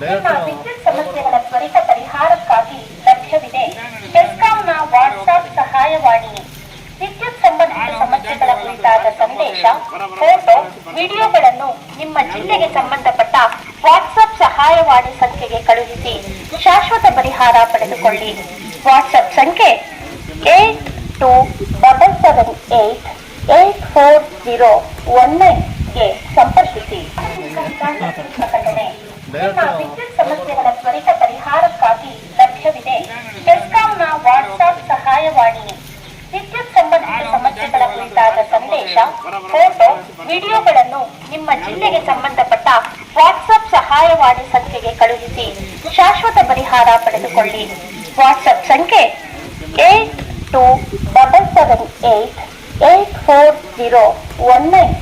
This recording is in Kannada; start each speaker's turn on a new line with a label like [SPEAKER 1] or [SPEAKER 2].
[SPEAKER 1] ನಿಮ್ಮ ವಿದ್ಯುತ್ ಸಮಸ್ಯೆಗಳ ತ್ವರಿತ ಪರಿಹಾರಕ್ಕಾಗಿ ಲಭ್ಯವಿದೆ. ಬೆಸ್ಕಾಂನ ವಾಟ್ಸ್ಆಪ್ ಸಹಾಯವಾಣಿ. ವಿದ್ಯುತ್ ಸಂಬಂಧಿತ ಸಮಸ್ಯೆಗಳ ಕುರಿತಾದ ಸಂದೇಶ ಫೋಟೋ ವಿಡಿಯೋಗಳನ್ನು ನಿಮ್ಮ ಜಿಲ್ಲೆಗೆ ಸಂಬಂಧಪಟ್ಟ ವಾಟ್ಸ್ಆಪ್ ಸಹಾಯವಾಣಿ ಸಂಖ್ಯೆಗೆ ಕಳುಹಿಸಿ ಶಾಶ್ವತ ಪರಿಹಾರ ಪಡೆದುಕೊಳ್ಳಿ. ವಾಟ್ಸ್ಆಪ್ ಸಂಖ್ಯೆ eight two double seven eight eight four zero one ಸಂಪರ್ಕಿಸಿ. ಪ್ರಕಟಣೆ ನಿಮ್ಮ ವಿದ್ಯುತ್ ಸಮಸ್ಯೆಗಳ ತ್ವರಿತ ಪರಿಹಾರಕ್ಕಾಗಿ ಲಭ್ಯವಿದೆ. ಬೆಸ್ಕಾಂನ ವಾಟ್ಸ್ಆಪ್ ಸಹಾಯವಾಣಿ. ವಿದ್ಯುತ್ ಸಂಬಂಧಿತ ಸಮಸ್ಯೆಗಳ ಕುರಿತಾದ ಸಂದೇಶ, ಫೋಟೋ, ವಿಡಿಯೋಗಳನ್ನು ನಿಮ್ಮ ಜಿಲ್ಲೆಗೆ ಸಂಬಂಧಪಟ್ಟ ವಾಟ್ಸ್ಆಪ್ ಸಹಾಯವಾಣಿ ಸಂಖ್ಯೆಗೆ ಕಳುಹಿಸಿ ಶಾಶ್ವತ ಪರಿಹಾರ ಪಡೆದುಕೊಳ್ಳಿ. ವಾಟ್ಸ್ಆಪ್ ಸಂಖ್ಯೆ eight two double seven eight eight four zero one nine.